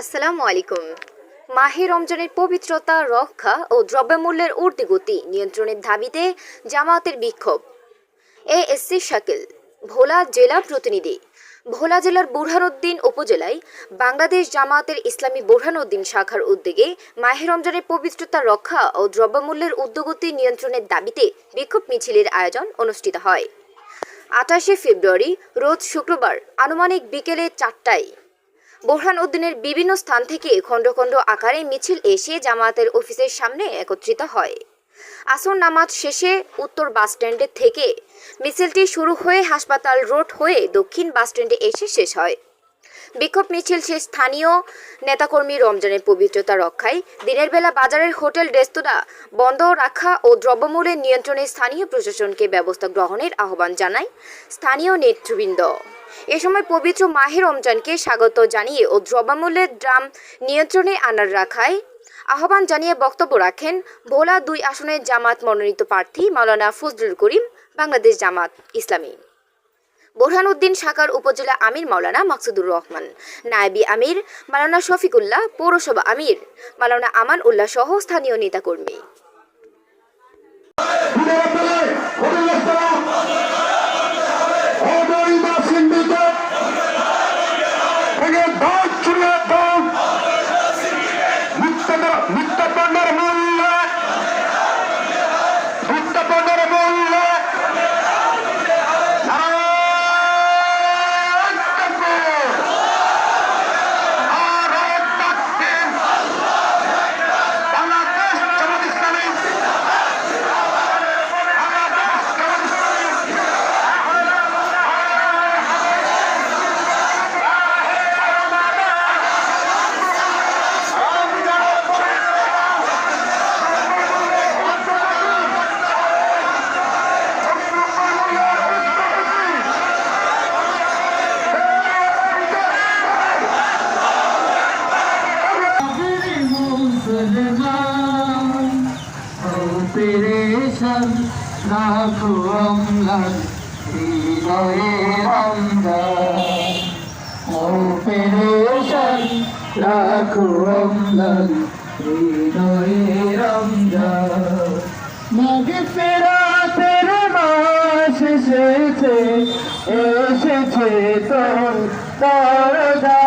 আসসালামু আলাইকুম। মাহে রমজানের পবিত্রতা, রক্ষা ও দ্রব্যমূল্যের ঊর্ধ্বগতি নিয়ন্ত্রণের দাবিতে জামায়াতের বিক্ষোভ। এএসসি শাকিল, ভোলা জেলা প্রতিনিধি, ভোলা জেলার বুরহানুদ্দিন উপজেলায় বাংলাদেশ জামায়াতের ইসলামী বুরহানুদ্দিন শাখার উদ্যোগে মাহে রমজানের পবিত্রতা, রক্ষা ও দ্রব্যমূল্যের ঊর্ধ্বগতি নিয়ন্ত্রণের দাবিতে বিক্ষোভ মিছিলের আয়োজন অনুষ্ঠিত হয়। আঠাশে ফেব্রুয়ারি, রোজ শুক্রবার, আনুমানিক বিকেলে চারটায়। বোরহান উদ্দিনের বিভিন্ন স্থান থেকে খণ্ড খণ্ড আকারে মিছিল এসে জামায়াতের অফিসের সামনে একত্রিত হয়। আসর নামাজ শেষে উত্তর বাসস্ট্যান্ডের থেকে মিছিলটি শুরু হয়ে হাসপাতাল রোড হয়ে দক্ষিণ বাসস্ট্যান্ডে এসে শেষ হয়। বিক্ষোভ মিছিল শেষ, স্থানীয় নেতাকর্মী রমজানের পবিত্রতা রক্ষায় দিনের বেলা বাজারের হোটেল, রেস্তোরাঁ বন্ধ রাখা ও দ্রব্যমূল্যের নিয়ন্ত্রণে স্থানীয় প্রশাসনকে ব্যবস্থা গ্রহণের আহ্বান জানায় স্থানীয় নেতৃবৃন্দ। এ সময় পবিত্র মাহের রমজানকে স্বাগত জানিয়ে ও দ্রব্যমূল্যের দাম নিয়ন্ত্রণে আনার রাখায় আহ্বান জানিয়ে বক্তব্য রাখেন ভোলা দুই আসনের জামাত মনোনীত প্রার্থী মাওলানা ফজলুল করিম, বাংলাদেশ জামাত ইসলামী। বোরহানুদ্দিন শাখার উপজেলা আমির মাওলানা মাকসুদুর রহমান, নায়বি আমির মালানা শফিকুল্লাহ পৌরসভা আমির মালানা আমান উল্লাহ সহ স্থানীয় নেতাকর্মী। পেরেশান রাখো অম্লান হৃদয়ে রমজান ও পেরেশান রাখো অম্লান হৃদয়ে মাগে ফেরাতের মাস এসেছে এসেছে তোর দরজা